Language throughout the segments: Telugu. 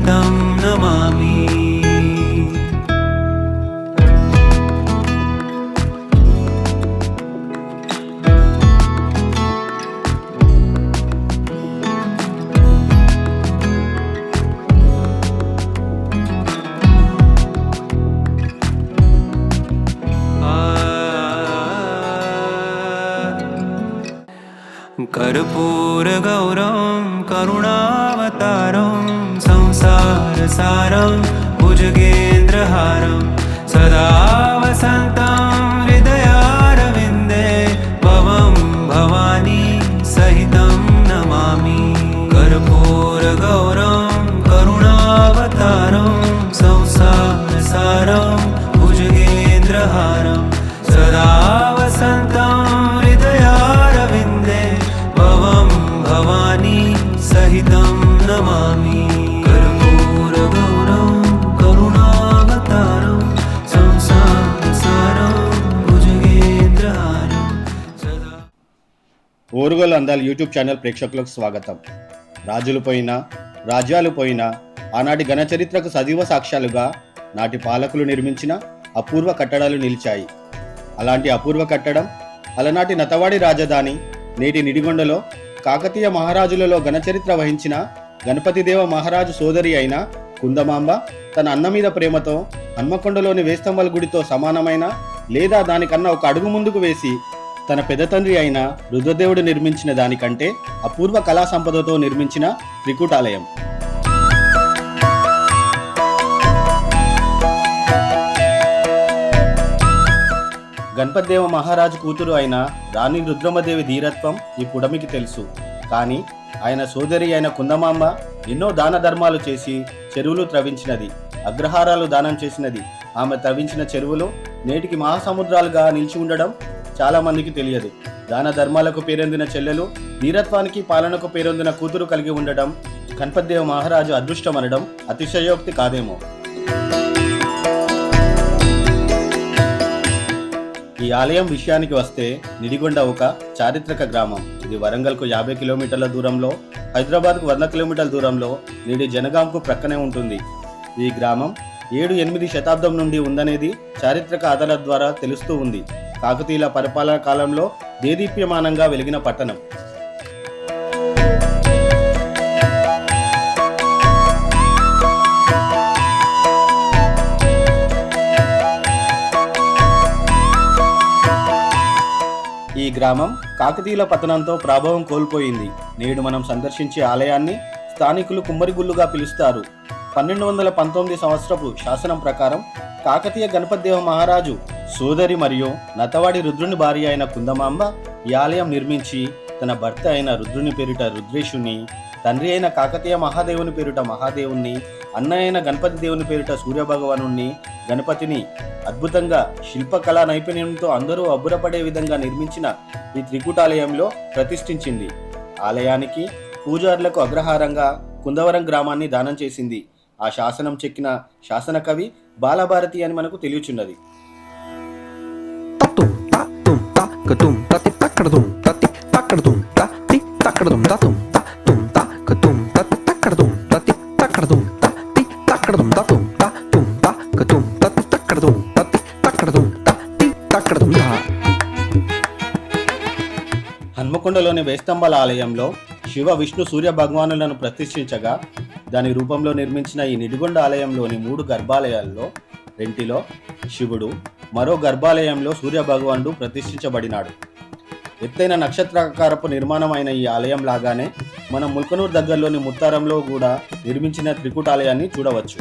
सहितं नमामि कर्पूरगौरं करुणावतारं संसारसारं भुजगेन्द्रहारं सदा वसन्तं हृदयारविन्दे भवं भवानी सहितं नमामि कर्पूरगौरं करुणावतारं ఓరుగోలు అందాలు యూట్యూబ్ ఛానల్ ప్రేక్షకులకు స్వాగతం. రాజులు పోయినా రాజ్యాలు పోయినా ఆనాటి ఘన చరిత్రకు సజీవ సాక్ష్యాలుగా నాటి పాలకులు నిర్మించిన అపూర్వ కట్టడాలు నిలిచాయి. అలాంటి అపూర్వ కట్టడం అలనాటి నతవాడి రాజధాని నేటి నిడిగొండలో కాకతీయ మహారాజులలో ఘనచరిత్ర వహించిన గణపతిదేవ మహారాజు సోదరి అయిన కుందమాంబ తన అన్న మీద ప్రేమతో హన్మకొండలోని వేస్తంబల గుడితో సమానమైన లేదా దానికన్నా ఒక అడుగు ముందుకు వేసి తన పెద్ద తండ్రి అయిన రుద్రదేవుడు నిర్మించిన దానికంటే అపూర్వ కళా సంపదతో నిర్మించిన త్రికూటాలయం. గణపతిదేవ మహారాజు కూతురు అయిన రాణి రుద్రమదేవి ధీరత్వం ఈ పుడమికి తెలుసు. కానీ ఆయన సోదరి అయిన కుందమాంబ ఎన్నో దాన ధర్మాలు చేసి చెరువులు త్రవించినది అగ్రహారాలు దానం చేసినది. ఆమె త్రవించిన చెరువులు నేటికి మహాసముద్రాలుగా నిలిచి ఉండడం చాలా మందికి తెలియదు. దాన ధర్మాలకు పేరొందిన చెల్లెలు వీరత్వానికి పాలనకు పేరొందిన కూతురు కలిగి ఉండడం గణపతిదేవ మహారాజు అదృష్టం అనడం అతిశయోక్తి కాదేమో. ఈ ఆలయం విషయానికి వస్తే నిడిగొండ ఒక చారిత్రక గ్రామం. ఇది వరంగల్కు యాభై కిలోమీటర్ల దూరంలో హైదరాబాద్కు వంద కిలోమీటర్ల దూరంలో నేటి జనగాంకు ప్రక్కనే ఉంటుంది. ఈ గ్రామం ఏడు ఎనిమిది శతాబ్దం నుండి ఉందనేది చారిత్రక ఆధారాల ద్వారా తెలుస్తూ ఉంది. కాకతీయుల పరిపాలన కాలంలో దేదీప్యమానంగా వెలిగిన పట్టణం. ఈ గ్రామం కాకతీయుల పతనంతో ప్రభావం కోల్పోయింది. నేడు మనం సందర్శించే ఆలయాన్ని స్థానికులు కుమ్మరిగుళ్ళుగా పిలుస్తారు. పన్నెండు వందల పంతొమ్మిది సంవత్సరపు శాసనం ప్రకారం కాకతీయ గణపతిదేవ మహారాజు సోదరి మరియు నతవాడి రుద్రుని భార్య అయిన కుందమాంబ ఈ ఆలయం నిర్మించి తన భర్త అయిన రుద్రుని పేరిట రుద్రేషుని తండ్రి అయిన కాకతీయ మహాదేవుని పేరిట మహాదేవుణ్ణి అన్న అయిన గణపతి దేవుని పేరిట సూర్యభగవానుణ్ణి గణపతిని అద్భుతంగా శిల్పకళా నైపుణ్యంతో అందరూ అబ్బురపడే విధంగా నిర్మించిన ఈ త్రికూటాలయంలో ప్రతిష్ఠించింది. ఆలయానికి పూజారులకు అగ్రహారంగా కుందవరం గ్రామాన్ని దానం చేసింది. ఆ శాసనం చెక్కిన శాసన కవి బాలభారతి అని మనకు తెలియచున్నది. హన్మకొండలోని వేస్తంబల ఆలయంలో శివ విష్ణు సూర్య భగవానులను ప్రతిష్ఠించగా దాని రూపంలో నిర్మించిన ఈ నిడుగొండ ఆలయంలోని మూడు గర్భాలయాల్లో రెంటిలో శివుడు మరో గర్భాలయంలో సూర్యభగవానుడు ప్రతిష్ఠించబడినాడు. ఎత్తైన నక్షత్రాకారపు నిర్మాణం అయిన ఈ ఆలయం లాగానే మనం ముల్కనూరు దగ్గరలోని ముత్తారంలో కూడా నిర్మించిన త్రికూటాలయాన్ని చూడవచ్చు.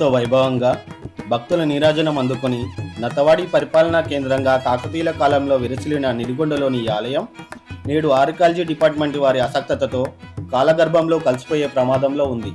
ఎంతో వైభవంగా భక్తుల నీరాజనం అందుకొని నతవాడి పరిపాలనా కేంద్రంగా కాకతీయుల కాలంలో విరసిలిన నిడిగొండలోని ఈ ఆలయం నేడు ఆర్కాలజీ డిపార్ట్మెంట్ వారి అసక్తతతో కాలగర్భంలో కలిసిపోయే ప్రమాదంలో ఉంది.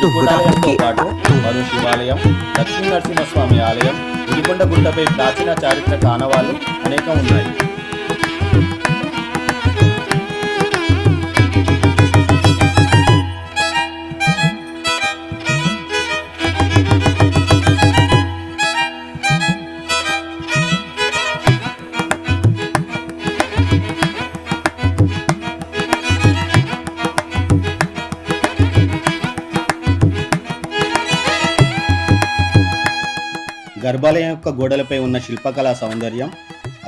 Ki, పాటు మరో శివాలయం లక్ష్మీ నరసింహస్వామి ఆలయం నిడిగొండ గుట్టపై ప్రాచీన చారిత్రక ఆనవాళ్ళు అనేకం ఉన్నాయి. గర్భాలయం యొక్క గోడలపై ఉన్న శిల్పకళా సౌందర్యం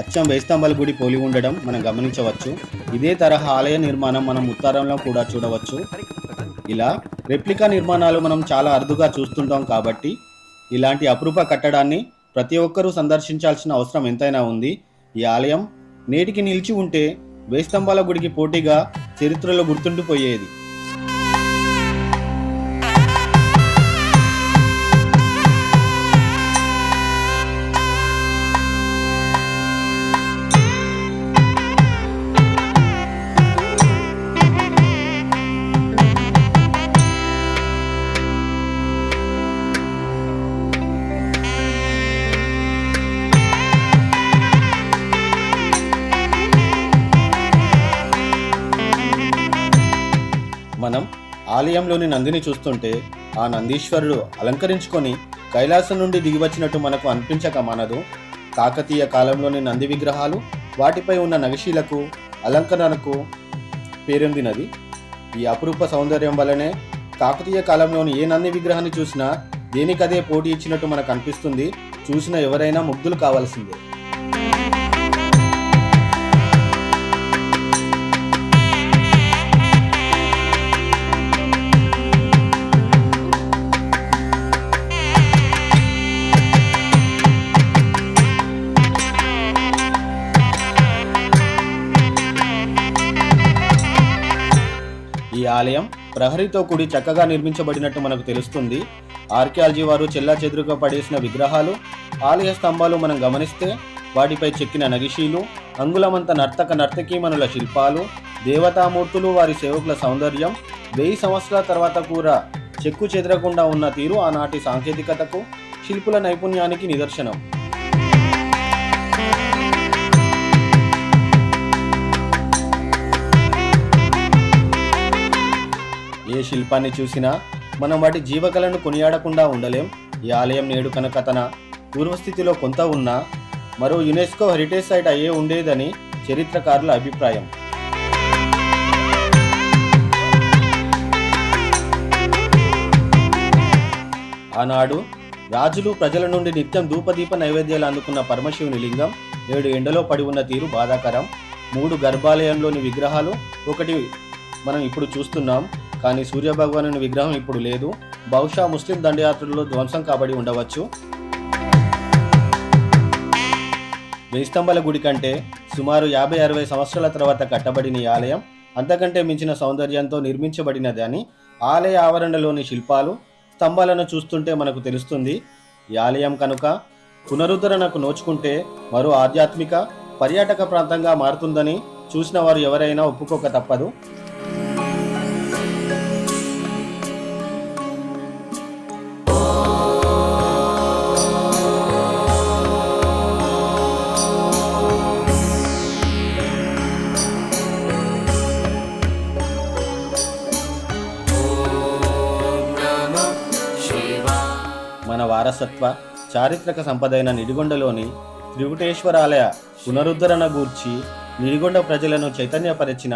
అచ్చం వేస్తంబల గుడి పోలి ఉండడం మనం గమనించవచ్చు. ఇదే తరహా ఆలయ నిర్మాణం మనం ఉత్తరంలో కూడా చూడవచ్చు. ఇలా రెప్లికా నిర్మాణాలు మనం చాలా అరుదుగా చూస్తుంటాం కాబట్టి ఇలాంటి అపురూప కట్టడాన్ని ప్రతి ఒక్కరూ సందర్శించాల్సిన అవసరం ఎంతైనా ఉంది. ఈ ఆలయం నేటికి నిలిచి ఉంటే వేస్తంబాల గుడికి పోటీగా చరిత్రలో గుర్తుండిపోయేది. మనం ఆలయంలోని నందిని చూస్తుంటే ఆ నందీశ్వరుడు అలంకరించుకొని కైలాసం నుండి దిగివచ్చినట్టు మనకు అనిపించక మనదు. కాకతీయ కాలంలోని నంది విగ్రహాలు వాటిపై ఉన్న నగిశీలకు అలంకరణకు పేరొందినది ఈ అపురూప సౌందర్యం వల్లనే కాకతీయ కాలంలోని ఏ నంది విగ్రహాన్ని చూసినా దేనికదే పోటీ ఇచ్చినట్టు మనకు అనిపిస్తుంది. చూసిన ఎవరైనా ముగ్ధులు కావాల్సిందే. ఆలయం ప్రహరీతో కూడి చక్కగా నిర్మించబడినట్టు మనకు తెలుస్తుంది. ఆర్కియాలజీ వారు చెల్లా చెదురుగా పడేసిన విగ్రహాలు ఆలయ స్తంభాలు మనం గమనిస్తే వాటిపై చెక్కిన నగిషీలు అంగుళమంత నర్తక నర్తకీమణుల శిల్పాలు దేవతామూర్తులు వారి సేవకుల సౌందర్యం వెయ్యి సంవత్సరాల తర్వాత కూడా చెక్కు చెదరకుండా ఉన్న తీరు ఆనాటి సాంకేతికతకు శిల్పుల నైపుణ్యానికి నిదర్శనం. ఏ శిల్పాన్ని చూసినా మనం వాటి జీవకలను కొనియాడకుండా ఉండలేం. ఈ ఆలయం నేడు కనుక తన పూర్వస్థితిలో కొంత ఉన్నా మరో యునెస్కో హెరిటేజ్ సైట్ అయ్యే ఉండేదని చరిత్రకారుల అభిప్రాయం. ఆనాడు రాజులు ప్రజల నుండి నిత్యం ధూపదీప నైవేద్యాలు అందుకున్న పరమశివుని లింగం నేడు ఎండలో పడి ఉన్న తీరు బాధాకరం. మూడు గర్భాలయంలోని విగ్రహాలు ఒకటి మనం ఇప్పుడు చూస్తున్నాం. కానీ సూర్య భగవానుని విగ్రహం ఇప్పుడు లేదు. బహుశా ముస్లిం దండయాత్రలో ధ్వంసం కాబడి ఉండవచ్చు. వెయ్యి గుడి కంటే సుమారు యాభై అరవై సంవత్సరాల తర్వాత కట్టబడిన ఈ ఆలయం అంతకంటే మించిన సౌందర్యంతో నిర్మించబడినది అని ఆలయ ఆవరణలోని శిల్పాలు స్తంభాలను చూస్తుంటే మనకు తెలుస్తుంది. ఈ ఆలయం కనుక పునరుద్ధరణకు నోచుకుంటే మరో ఆధ్యాత్మిక పర్యాటక ప్రాంతంగా మారుతుందని చూసిన వారు ఎవరైనా ఒప్పుకోక తప్పదు. వారసత్వ చారిత్రక సంపదైన నిడిగొండలోని త్రిగుటేశ్వరాలయ పునరుద్ధరణ గూర్చి నిడిగొండ ప్రజలను చైతన్యపరిచిన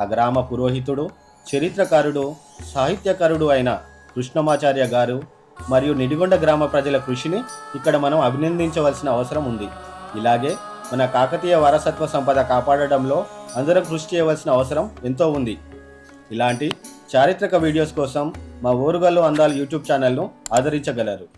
ఆ గ్రామ పురోహితుడు చరిత్రకారుడు సాహిత్యకారుడు అయిన కృష్ణమాచార్య గారు మరియు నిడిగొండ గ్రామ ప్రజల కృషిని ఇక్కడ మనం అభినందించవలసిన అవసరం ఉంది. ఇలాగే మన కాకతీయ వారసత్వ సంపద కాపాడడంలో అందరం కృషి చేయవలసిన అవసరం ఎంతో ఉంది. ఇలాంటి చారిత్రక వీడియోస్ కోసం మా ఊరుగల్లు అందాలు యూట్యూబ్ ఛానల్ను ఆదరించగలరు.